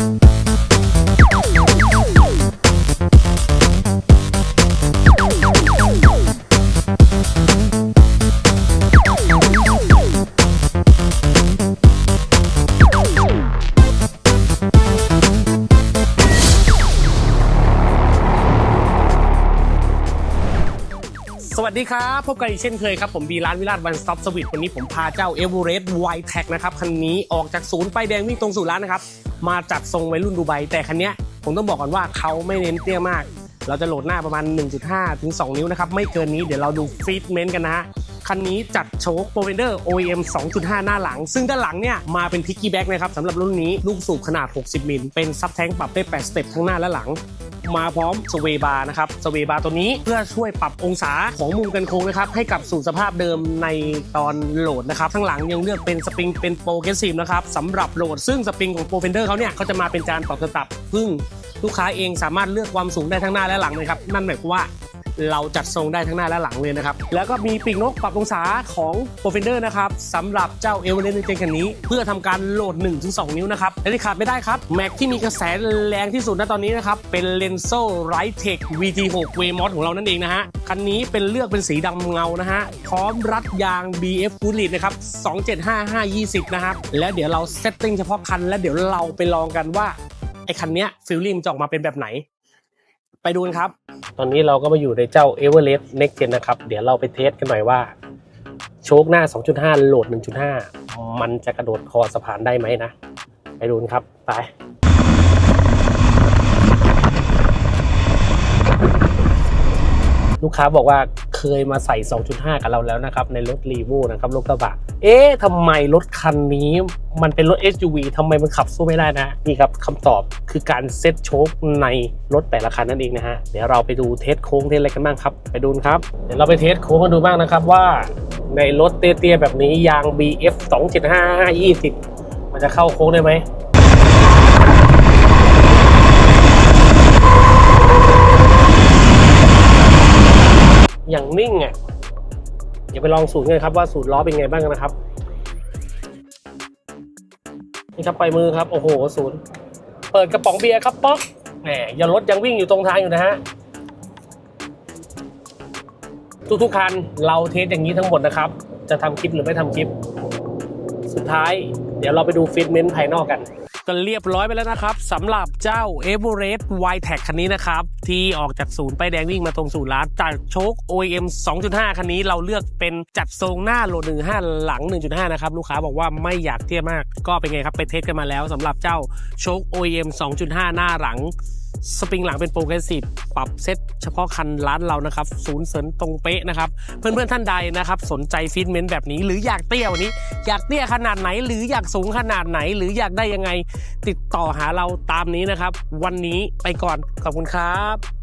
ส วัสดีครับ พบกันอีกเช่นเคยครับ ผมบีร้านวิราชวันสต็อปสวิตวันนี้ผมพาเจ้าเอเวอเรสต์ไวแท็กนะครับ คันนี้ออกจากศูนย์ป้ายแดงวิ่งตรงสู่ร้านนะครับ มาจัดทรงวัยรุ่นดูไบแต่คันนี้ผมต้องบอกก่อนว่าเขาไม่เน้นเตี้ยมาก เราจะโหลดหน้าประมาณ 1.5 ถึง 2 นิ้วนะครับ ไม่เกินนี้เดี๋ยวเราดูฟีดเมนต์กันนะฮะคันนี้จัดโชคโปรเวนเดอร์ OEM 2.5 หน้าหลัง ซึ่งด้านหลังเนี่ยมาเป็นพิกกี้แบ็กนะครับสำหรับรุ่นนี้ลูกสูบขนาด 60 มิล เป็นซับแท้งปรับได้ 8 สเต็ปทั้งหน้าและหลัง มาพร้อมสเวบาร์นะครับสเวบาร์ตัวนี้เพื่อช่วยปรับองศาของมุมกันโค้งนะครับให้กลับสู่สภาพเดิมในตอนโหลดนะครับข้างหลังยังเลือกเป็นสปริงเป็นโปรเกรสซีฟนะครับสำหรับโหลดซึ่งสปริงของโปรเฟนเดอร์เขาเนี่ยเขาจะมาเป็นจานปรับสตับพึ่งลูกค้าเองสามารถเลือกความสูงได้ทั้งหน้าและหลังเลยครับนั่นหมายความว่า เราจัดทรงได้ทั้งหน้าและหลังเลยนะครับ แล้วก็มีปีกนกปรับองศาของ p r o f e n d e r นะครับสำหรับเจ้าเอเวอเรสต์ในเจนคันนี้ เพื่อทำการโหลด 1-2 นิ้วนะครับและที่ขาดไม่ได้ครับ แม็กที่มีกระแสแรงที่สุดณตอนนี้นะครับ เป็น Lenso Right Tech VT6 w a y m o d ของเรานั่นเองนะฮะคันนี้เป็นเลือกเป็นสีดำเงานะฮะพร้อมรัดยาง BF Good Lead นะครับ275-520 นะครับแล้วเดี๋ยวเราเซตติ้งเฉพาะคัน แล้วเดี๋ยวเราไปลองกันว่าไอ้คันเนี้ยฟิลลิ่งจะออกมาเป็นแบบไหน ไปดูกันครับ ตอนนี้เราก็มาอยู่ในเจ้า e v e r e s t Next Gen นะครับ เดี๋ยวเราไปเทสกันหน่อยว่า โชคหน้า 2.5 โหลด 1.5 มันจะกระโดดคอสะพานได้ไหมนะ ไปดูกันครับ ไปลูกค้าบอกว่าเคยมาใส่ 2.5 กับเราแล้วนะครับ ในรถรีโวนะครับรถกระบะ เอ๊ะทำไมรถคันนี้ มันเป็นรถ SUV ทำไมมันขับสู้ไม่ได้นะ นี่ครับคำตอบคือการเซ็ตโชคในรถแต่ละคันนั่นเองนะฮะ เดี๋ยวเราไปดูเทสโค้งเทสอะไรกันบ้างครับ ไปดูครับ เดี๋ยวเราไปเทสโค้งกันดูบ้างนะครับว่า ในรถเตี้ยๆแบบนี้ยาง BF 275 20 มันจะเข้าโค้งได้ไหมอย่างนิ่งอะเดี๋ยวไปลองสูตรกันครับว่าสูตรล้อเป็นไงบ้างนะครับ นี่ครับไปมือครับ โอ้โหศูนย์เปิดกระป๋องเบียร์ครับป๊อกแหมอย่ารถยังวิ่งอยู่ตรงทางอยู่นะฮะทุกๆคันเราเทสอย่างนี้ทั้งหมดนะครับ จะทำคลิปหรือไม่ทำคลิป สุดท้าย เดี๋ยวเราไปดูฟิตเมนต์ภายนอกกัน ก็เรียบร้อยไปแล้วนะครับสำหรับเจ้า e v e r e s t w i t e c คันนี้นะครับที่ออกจากศูนย์ไปแดงวิ่งมาตรงศูนย์ร้านจากโชค OEM 2.5 คันนี้เราเลือกเป็นจัดทรงหน้าโหลด1.5 หลัง 1.5 นะครับ ลูกค้าบอกว่าไม่อยากเทียบมากก็เป็นไงครับ ไปเทสกันมาแล้วสำหรับเจ้าโชค OEM 2.5 หน้าหลัง สปริงหลังเป็นโปรเกรสซีฟปรับเซตเฉพาะคันร้านเรานะครับศูนย์เสริมตรงเป๊ะนะครับ เพื่อนๆท่านใดนะครับ สนใจฟิตเมนต์แบบนี้ หรืออยากเตี้ยวันนี้ อยากเตี้ยขนาดไหน หรืออยากสูงขนาดไหน หรืออยากได้ยังไง ติดต่อหาเราตามนี้นะครับ วันนี้ไปก่อนขอบคุณครับ